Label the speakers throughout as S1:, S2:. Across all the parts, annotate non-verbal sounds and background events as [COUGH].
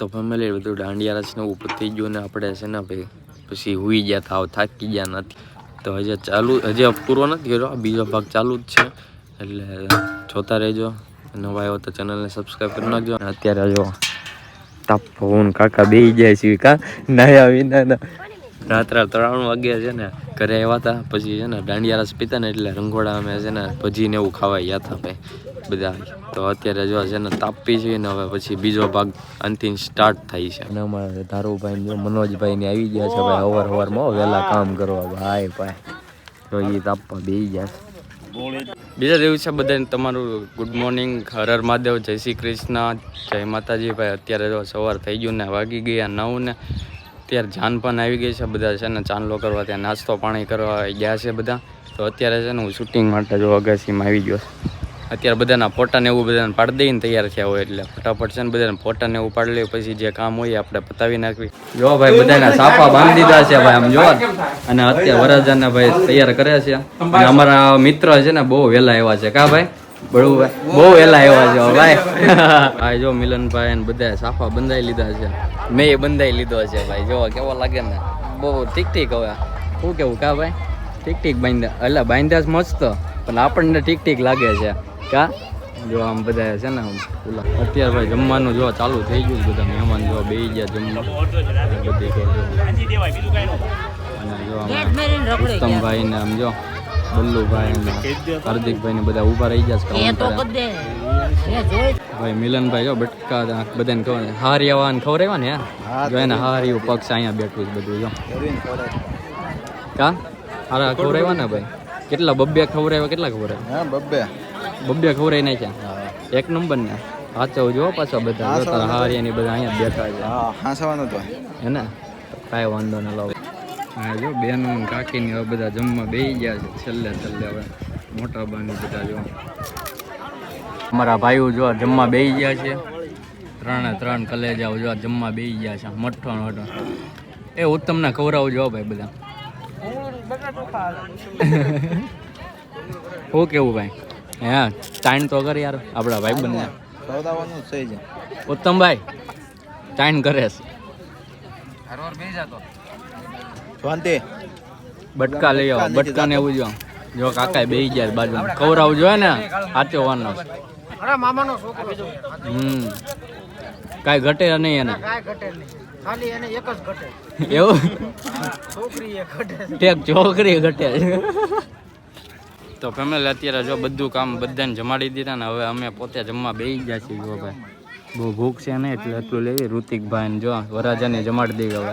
S1: તો ફેમિલી બધું દાંડિયા રસને ઉપર થઈ ગયું ને આપણે છે ને ભાઈ પછી હુઈ ગયા થાવ થાકી ગયા નથી. તો હજી ચાલુ, હજી પૂરો નથી કર્યો બીજો ભાગ ચાલુ જ છે. એટલે જોતા રહેજો. નવા આવ્યો તો ચેનલને સબસ્ક્રાઈબ કરી નાખજો. અત્યારે જો તાપો હું કાકા બેહી જાય છે કા? નાયા વિના ના રાત્રે ત્રણ વાગ્યા છે ને ઘરે આવ્યા હતા પછી છે ને દાંડિયા રસ પીતા ને એટલે રંગોળા અમે છે ને ભજી ને એવું ખાવા ગયા હતા ભાઈ. બધા. તો અત્યારે જો છે ને તાપી છે ને હવે પછી બીજો ભાગ અંતિમ સ્ટાર્ટ થાય છે. અને અમારા ધારુભાઈ મનોજભાઈ ને આવી ગયા છે ભાઈ અવાર અવારમાં વહેલા કામ કરવા. ભાઈ ભાઈ. તો એ તાપવા બે ગયા છે. બીજા દિવસે બધાને તમારું ગુડ મોર્નિંગ હર હર મહાદેવ જય શ્રી કૃષ્ણ જય માતાજી. ભાઈ અત્યારે જો સવાર થઈ ગયું ને વાગી ગયા નવ ને. અત્યારે જાન પણ આવી ગઈ છે બધા છે ને ચાંદલો કરવા ત્યાં નાસ્તો પાણી કરવા ગયા છે બધા. તો અત્યારે છે ને હું શૂટિંગ માટે જો અગાસીમાં આવી ગયો છું. અત્યારે બધાના ફોટા ને એવું બધાને પાડી દઈને તૈયાર થયા હોય એટલે ફટાફટ છે ને બધાને ફોટા ને એવું પાડી લઈએ પછી જે કામ હોય આપણે પતાવી નાખવી. જો ભાઈ, બધાના સાફા બાંધી દીધા છે ભાઈ, આમ જો. અને અત્યારે વરરાજાને ભાઈ તૈયાર કરે છે. અને અમારા મિત્ર છે ને બહુ વહેલા એવા છે. કા ભાઈ? બહુ વહેલા એવા છે [LAUGHS] ભાઈ. જો મિલનભાઈ ને બધા સાફા બંધાઈ લીધા છે. મેં બંધાઈ લીધો છે ભાઈ. જો, કેવો લાગે ને? બહુ ઠીક ઠીક હવે. શું કેવું, કા ભાઈ? ઠીક ઠીક બાંધ્યા. એટલે બાંધ્યા મસ્ત. પણ આપણને ઠીક ઠીક લાગે છે. કા? જો આમ બધા છે ને ઓલા અત્યારે ભાઈ જમવાનું જો ચાલુ થઈ ગયું છે બધા મહેમાન જો બે ગયા જમવા. બધી ઉત્તમભાઈ ને આમ જો બલ્લુભાઈ ને હાર્દિકભાઈ ને બધા ઊભા રહી ગયા છે ભાઈ મિલનભાઈ જો બટકા બધાને ખબર હારી આવા ને ખવડાવ્યા ને યાર? જો એને હારી એવું પક્ષ અહીંયા બેઠું છે બધું જો. કા? હારા ખવડાવ્યા ને ભાઈ? કેટલા બબ્બે ખવડાવ્યા કેટલા ખબર
S2: આવ્યા બબ્બે.
S1: બબ્બે નહીં નાખ્યા. એક નંબર ને. સાચો જો પાછા બધા. જોતા હારી ને બધા અહીંયા બેઠા છે.
S2: હા હાંસવાનું તો.
S1: હે ને? કાંઈ વાંધો ન લાવો. હા જો બેનો ને કાકી ને હવે બધા જમવા બેસી ગયા છે છેલ્લે છેલ્લે હવે. મોટા બાની બધા જો. અમારા ભાઈઓ જો જમવા બેસી ગયા છે. ત્રણે ત્રણ કલેજાઓ જો જમવા બેસી ગયા છે. મઠ્ઠો ને વઠો એ ઉત્તમને ખવડાવું જો ભાઈ બધા. શું [LAUGHS] કેવું ભાઈ? હે ટાઈમ તો કર યાર આપણા ભાઈ બંને
S2: સૌદાવાનું થઈ છે
S1: ઉત્તમભાઈ ટાઈમ કરે છે.
S2: શાંતિ.
S1: બટકા લઈ આવો બટકા ને એવું જો જો કાકા બે ગયા બાજુ કવરાવ જોઈએ ને સાચો વાનો હમ. કાંઈ ઘટે નહીં એને.
S3: ખાલી એને એક જ ઘટે.
S1: એવું?
S3: છોકરી એ ઘટે.
S1: છોકરી ઘટે. તો ફેમિલી અત્યારે જો બધું કામ બધાને જમાડી દીધા ને હવે અમે પોતે જમવા બેસી ગયા છીએ, જો ભાઈ. બહુ ભૂખ છે ને એટલે એટલું લેવી. ઋતિકભાઈ ને જો વરાજાને જમાડી દઈએ હવે.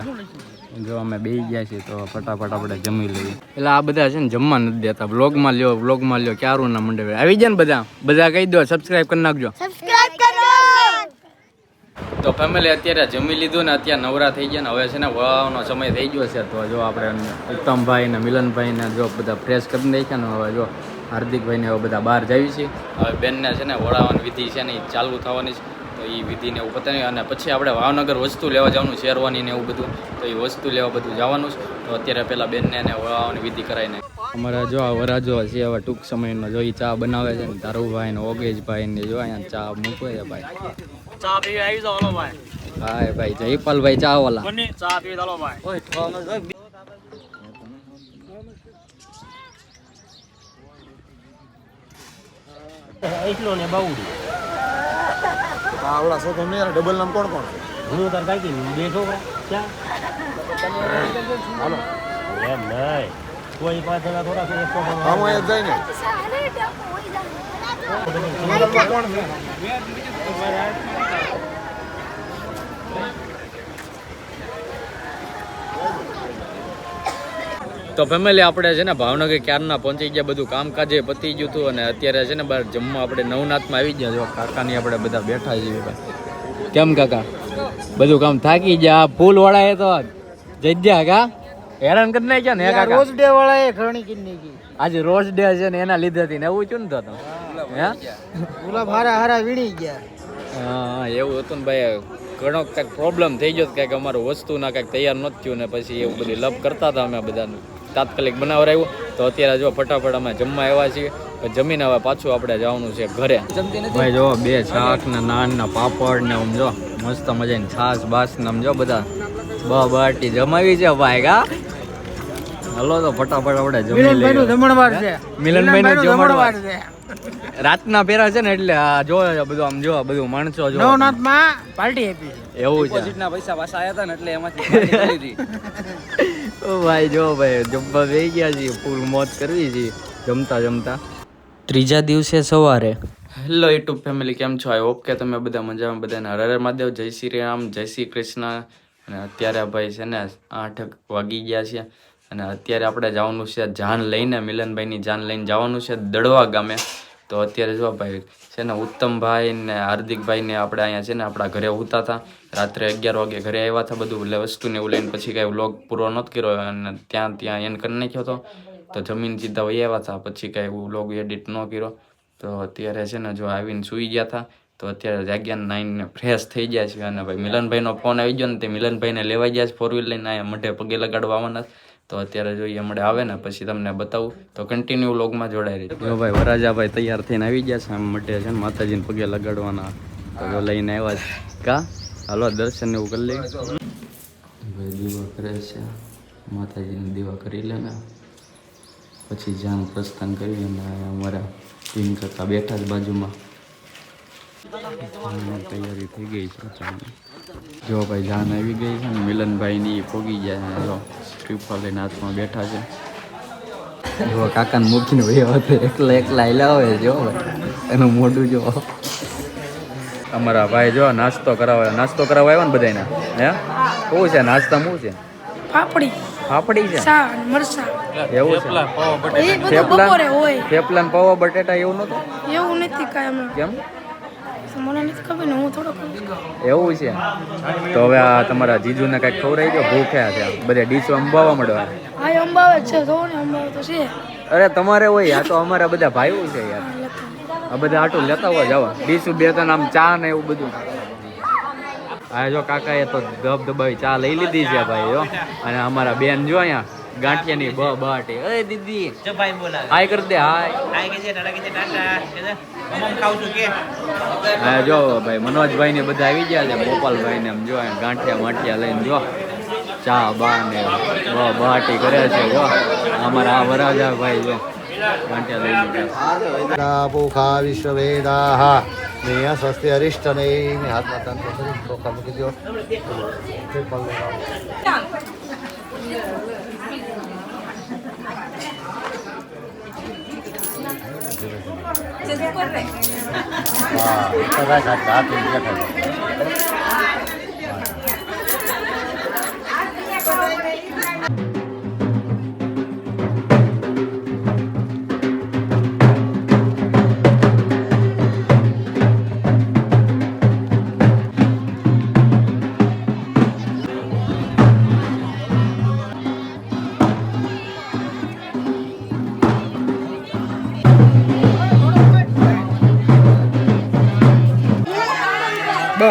S1: જો અમે બેસી ગયા છીએ તો ફટાફટ આપણે જમી લઈએ. એટલે આ બધા છે ને જમવા નથી દેતા. બ્લોગમાં લ્યો બ્લોગમાં લ્યો ક્યારું ના મંડે આવી જાય ને બધા. બધા કહી દો સબસ્ક્રાઈબ કરી નાખજો. તો ફેમિલી અત્યારે જમી લીધું ને અત્યારે નવરા થઈ ગયા ને હવે છે ને વળવાનો સમય થઈ ગયો છે. તો જો આપણે ઉત્તમભાઈ ને મિલનભાઈ ને જો બધા ફ્રેશ કરી નાખ્યા ને હવે જો હાર્દિકભાઈ ને હવે બધા બહાર જાવી છે. હવે બેનને છે ને વળાવવાની વિધિ છે ને એ ચાલુ થવાની છે. તો એ વિધિને એવું પતાવી અને પછી આપણે ભાવનગર વસ્તુ લેવા જવાનું, શેરવાની ને એવું બધું. તો એ વસ્તુ લેવા બધું જવાનું છે. તો અત્યારે પહેલાં બેનને એને વળાવવાની વિધિ કરાવીને. અમારા જો આ વરાજો છે હવે ટૂંક સમયનો જો એ ચા બનાવે છે ને તારુભાઈ ને ઓગેશભાઈ ને જો અહીંયા ચા મૂકે છે ભાઈ.
S3: ચા પીવી આવી જાવ હલો ભાઈ.
S1: ભાઈ ભાઈ જયપાલભાઈ ચા વાલા.
S3: ચા પીવી હલો ભાઈ. એટલો ને બાવડી.
S2: આવડા શોધો નહીં ડબલ નામ કોણ કોણ?
S3: હું તાર કાકી બે છોકરા. ક્યાં
S2: હાલો.
S3: એમ નહીં. કોઈ પાસે થોડા છે એક
S2: એક જાય ને કોણ છે?
S1: તો ફેમિલી આપણે છે ને ભાવનગર ક્યારના પહોંચી ગયા બધું કામકાજે પતી ગયું હતું અને અત્યારે છે ને બહાર જમવા આપણે નવનાથમાં આવી ગયા જો કાકાની આપણે બધા બેઠા છીએ કેમ કાકા? બધું કામ થાકી ગયા. ફૂલ વાળા તો જગ્યા કા હેરાન કરી નાખ્યા ને કાકા?
S3: રોજ ડે વાળા એ ઘણી કિન્ની
S1: આજે રોજ ડે છે ને એના લીધે થી ને એવું છું ને તો હે?
S3: ગુલાબ હારા હારા વીણી ગયા.
S1: હા એવું હતું ને ભાઈ. ઘણો કંઈક પ્રોબ્લેમ થઈ ગયો કંઈક અમારું વસ્તુના કંઈક તૈયાર નથી થયું ને પછી એવું બધી લપ કરતા હતા અમે બધા તાત્કાલિક બનાવરાયું તો અત્યારે જો ફટાફટ અમે જમવા આવ્યા છીએ. જમીન હવે પાછું આપણે જવાનું છે ઘરે. ભાઈ જો બે શાક ને નાન ને પાપડ ને આમ જો મસ્ત મજાની છાસ બાસ ને આમ જો બધા. બ બાટી જમાવી છે ભાઈ કા હલો તો ફટાફટ આપણે જમી લઈએ.
S4: જમણવાર છે.
S1: મિલનભાઈ નું જમણવાર.
S4: છે.
S1: રાતના પેરા છે ને એટલે આ જો બધું આમ જો બધું માણસો જો.
S4: નવનાથમાં પાર્ટી આપી છે.
S1: એવું છે.
S5: પૈસા પાછા આવ્યા હતા ને એટલે એમાંથી [LAUGHS]
S1: ભાઈ જો ભાઈ જમવા બેસી ગયા છીએ ફૂલ મોજ કરવી છે જમતા જમતા. ત્રીજા દિવસે સવારે. હેલો યુટ્યુબ ફેમિલી કેમ છો? આઈ હોપ કે તમે બધા મજામાં બધાને હર હર મહાદેવ જય શ્રી રામ જય શ્રી કૃષ્ણ. અને અત્યારે ભાઈ છે ને આઠ વાગી ગયા છે. અને અત્યારે આપણે જવાનું છે જાન લઈને મિલનભાઈની જાન લઈને જવાનું છે દડવા ગામે. તો અત્યારે જો ભાઈ છે ને ઉત્તમભાઈ ને હાર્દિકભાઈ ને આપણે અહીંયા છે ને આપણા ઘરે ઉતા હતા. રાત્રે અગિયાર વાગે ઘરે આવ્યા હતા બધું, એટલે વસ્તુ ને એવું લઈને પછી કાંઈ વ્લોગ પૂરો નહોતો કર્યો અને ત્યાં ત્યાં એન કરી નાખ્યો હતો. તો જમીન સીધા વહી આવ્યા હતા, પછી કાંઈ વ્લોગ એડિટ ન કર્યો. તો અત્યારે છે ને જો આવીને સૂઈ ગયા હતા. તો અત્યારે જાગ્યા નાઈને ફ્રેશ થઈ ગયા છે અને ભાઈ મિલનભાઈનો ફોન આવી ગયો ને તે મિલનભાઈને લેવાઈ ગયા છે ફોર વ્હીલ લઈને, અહીંયા મઢે પગે લગાડવા આવવાના. તો અત્યારે જોઈએ હમણાં આવે ને, પછી તમને બતાવું. તો કન્ટિન્યુ લોગમાં જોડાઈ રહી ભાઈ, વરાજાભાઈ તૈયાર થઈને આવી ગયા છે. આમ મટે છે ને માતાજીને પગે લગાડવાના. તો લઈને આવ્યા છે. કા? હાલો, દર્શન એવું કરી લઈ ભાઈ, દીવા કરે છે. માતાજીને દીવા કરી લે ને. પછી જાન પ્રસ્થાન કરી અને અમારા ટીમ કરતા બેઠા જ બાજુમાં. તૈયારી થઈ ગઈ છે. જો ભાઈ જાન આવી ગઈ છે ને મિલનભાઈની પોગી ગયા છે. જો શ્રીફળ લઈને હાથમાં બેઠા છે. જો કાકાને મૂકીને ભાઈ હવે એકલા એકલા હોય જો એનું મોઢું જો. અમારા ભાઈ જો નાસ્તો કરાવે નાસ્તો કરાવવા આવ્યો ને બધાને હે? શું છે? નાસ્તા શું છે?
S6: પાપડી
S1: ફાફડી છે?
S6: ચા મરસા
S1: એવું છે?
S6: એ બટેટા
S1: થેપલા?
S6: બપોરે હોય.
S1: થેપલા પૌવા બટેટા એવું નતું
S6: એવું નથી કાય
S1: કેમ?
S6: મને નથી ખબર ને હું થોડો
S1: એવું છે? તો હવે આ તમારા જીજુને કંઈક ખવડાવી દો ભૂખ્યા છે બધે ડીશો અંબાવા મળવા.
S6: હા અંબાવે છે તો ને અંબાવે તો છે.
S1: અરે તમારે હોય આ તો અમારા બધા ભાઈઓ છે યાર.
S6: આ
S1: આ બધા આટું લેતા હોય જવા ડીશું બે ત્રણ આમ ચા ને એવું બધું. હા જો કાકાએ તો દબ દબાવી ચા લઈ લીધી છે ભાઈ જો અને અમારા બેન જો અહીંયા. ગાંઠિયાની બ બાટે એ દીદી.
S5: ભાઈ બોલાવે.
S1: હાય કર દે હાય.
S5: હાય કે છે ટાટા કે છે ટાટા. મમ ખાવ છું કે.
S1: હા જો ભાઈ મનોજભાઈ ને બધા આવી ગયા છે ગોપાલભાઈ ને એમ જો ગાંઠિયા માઠિયા લઈને જો. ચા બા ને બ બાટી કરે છે જો. અમારા આ વરાજા ભાઈ જો ગાંઠિયા લઈ લીધા
S2: પૂખા વિશ્વવેદાહ. મેય સ્વસ્તિ અરિષ્ટને હાથમાં તંત્ર ચોખા મૂકી દો
S4: બસ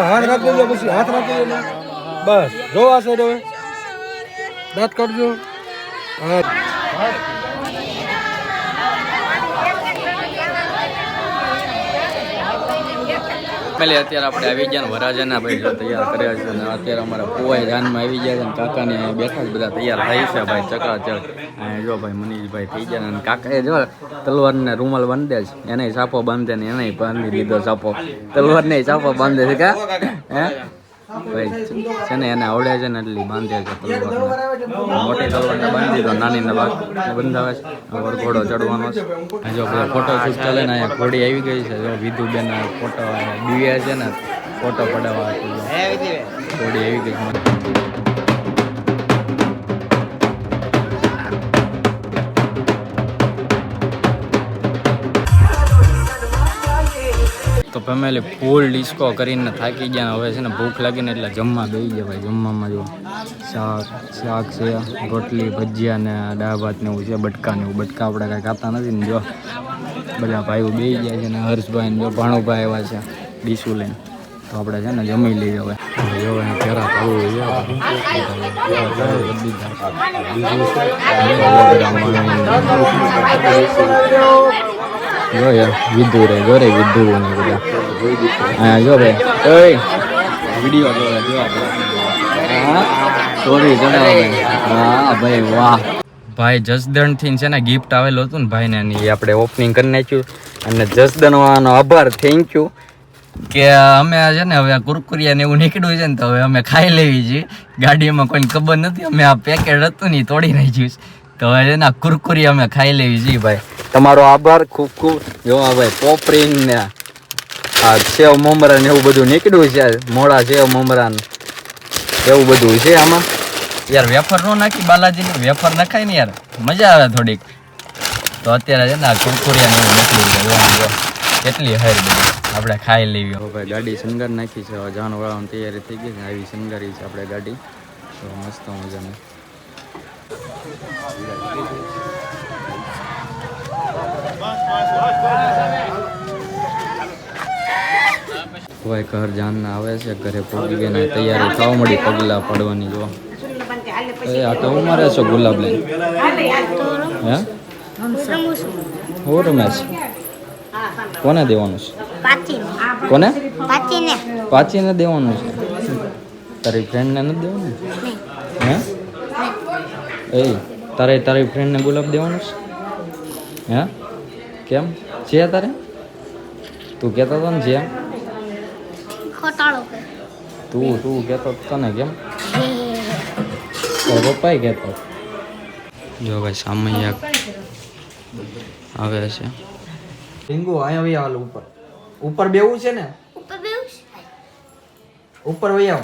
S4: હાથ રાખી દેજો પછી હાથ રાખી દેજો બસ જોવા છે હવે. દાંત કાઢજો. હા.
S1: ફેમિલી અત્યારે આપણે આવી ગયા ને વરાજાના ભાઈ જો તૈયાર કર્યા છે અને અત્યારે અમારા પોવાય જાનમાં આવી ગયા છે અને કાકાને બેઠા જ બધા તૈયાર થાય છે ભાઈ ચકાચક. અહીંયા જો ભાઈ મનીષભાઈ થઈ ગયા અને કાકાએ જો તલવારને રૂમાલ બાંધે છે. એને સાપો બાંધે ને એને બાંધી દીધો સાપો તલવારને સાપો બાંધે છે કા? હે? ભાઈ છે ને એને આવડે છે ને એટલી બાંધે છે તલવારને મોટી તલવારને બાંધી દીધો નાની ને બાદ બંધાવે છે. વરઘોડો ચડવાનો છે. જો ફોટો શૂટ ચાલે ને અહીંયા ઘોડી આવી ગઈ છે. જો વિધુબેન ફોટો દિવ્યા છે ને ફોટો પડાવવા ઘોડી આવી ગઈ છે. ફેમિલી ફૂલ ડિસ્કો કરીને થાકી ગયા. હવે છે ને ભૂખ લાગીને એટલે જમવા બેસી ગયા ભાઈ. જમવામાં જો શાક શાક છે રોટલી ભજીયા ને દાળ ભાત ને એવું છે બટકા ને એવું. બટકા આપણે કાંઈ ખાતા નથી ને જો બધા ભાઈઓ બેસી ગયા છે ને હર્ષભાઈ ને જો ભાણુભાઈ આવ્યા છે ડીશું લઈને. તો આપણે છે ને જમી લઈએ હવે. ઘેરા જો યાર વિધુ રે જો રે વિધુ ને બધા. અહીંયા જો ભાઈ ઓય. વીડિયો જોવે જો આપણે. સોરી હા ભાઈ વાહ. ભાઈ છે ને ગિફ્ટ આવેલું હતું ને ભાઈને એની આપણે ઓપનિંગ કરી નાખ્યું. અને જસદણવાનો આભાર થેન્ક યુ કે અમે છે ને હવે કુરકુરિયા ને એવું નીકળ્યું છે ને તો હવે અમે ખાઈ લેવી છીએ ગાડીમાં કોઈને ખબર નથી અમે આ પેકેટ હતું ને તોડી નાખ્યું છે. તો હવે છે ને કુરકુરી અમે ખાઈ લેવી છીએ ભાઈ. તમારો આભાર ખૂબ ખૂબ. જોવા ભાઈ પોપરીન ને આ સેવ મમરા ને એવું બધું નીકળ્યું છે મોડા સેવ મમરા ને એવું બધું છે આમાં. યાર વેફર નો નાખી બાલાજી વેફર નખાય ને યાર. મજા આવે થોડીક. તો અત્યારે છે ને આ કુરકુરિયા ને નીકળી કેટલી હારી બધી આપણે ખાઈ લેવી. ભાઈ ગાડી શણગાર નાખી છે જાનવાળાની તૈયારી થઈ ગઈ છે. આવી શણગારી છે આપણે ગાડી. તો મસ્ત મજાની. ભાઈ ઘર જાનના આવે છે ઘરે પહોંચી ગયા તૈયારી થવા મળી પગલા પડવાની જો. એ આ તો ઉમારે છો ગુલાબ લઈ હે? હું રમેશ કોને દેવાનું છે? કોને? પાચીને. દેવાનું છે? તારી ફ્રેન્ડને નથી દેવાનું? એ તારે તારી ફ્રેન્ડને ગુલાબ દેવાનું છે? હે? કેમ? છે તારે? તું કહેતો હતો ને
S6: જેમ
S1: તું તું કહેતો હતો ને કેમ? પપ્પાએ કહેતો જો ભાઈ સામૈયા આવે છે.
S7: ઢીંગુ અહીંયા વહી આવેલું ઉપર. ઉપર બેવું છે ને?
S6: ઉપર
S7: ઉપર વહી આવ.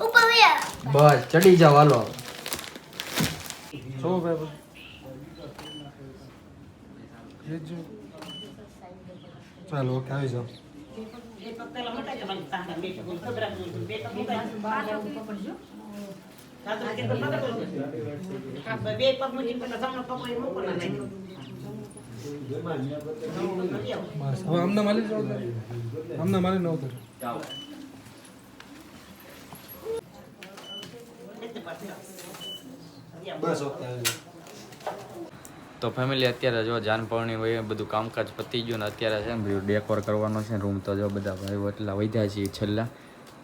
S6: ઉપર વ્યા
S7: બસ ચડી જાવ હાલો.
S4: શું ભાઈ ચાલો ઓકે આવી જાઓ
S5: બે પગ મૂકી
S4: બસ હવે આમના માલી જાઓ આમના માલી ન ઉતર બસ ઓકે
S1: તો ફેમિલી અત્યારે જો જાનપર્ણી હોય એ બધું કામકાજ પતી ગયું ને અત્યારે છે ને બધું ડેકોર કરવાનો છે રૂમ તો જો બધા ભાઈઓ એટલા વધ્યા છીએ છેલ્લા.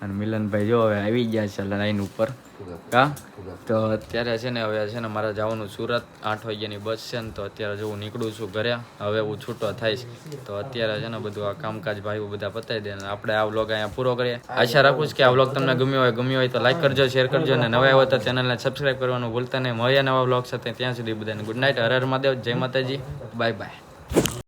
S1: અને મિલનભાઈ જો હવે આવી ગયા છે લાઈન ઉપર. કા તો અત્યારે છે ને હવે છે ને મારે જવાનું સુરત આઠ વાગ્યાની બસ છે ને તો અત્યારે જો હું નીકળું છું ઘરે હવે હું છૂટો થઈશ. તો અત્યારે છે ને બધું આ કામકાજ ભાઈઓ બધા પતાવી દે ને આપણે આ વ્લોગ અહીંયા પૂરો કરીએ. આશા રાખું છું કે આ વ્લોગ તમને ગમ્યો હોય ગમ્યો હોય તો લાઈક કરજો શેર કરજો અને નવા હોય તો ચેનલને સબસ્ક્રાઈબ કરવાનું ભૂલતા નહીં. મળ્યા નવા વ્લોગ સાથે. ત્યાં સુધી બધાને ગુડ નાઇટ હર હર મહાદેવ. જય માતાજી. Bye bye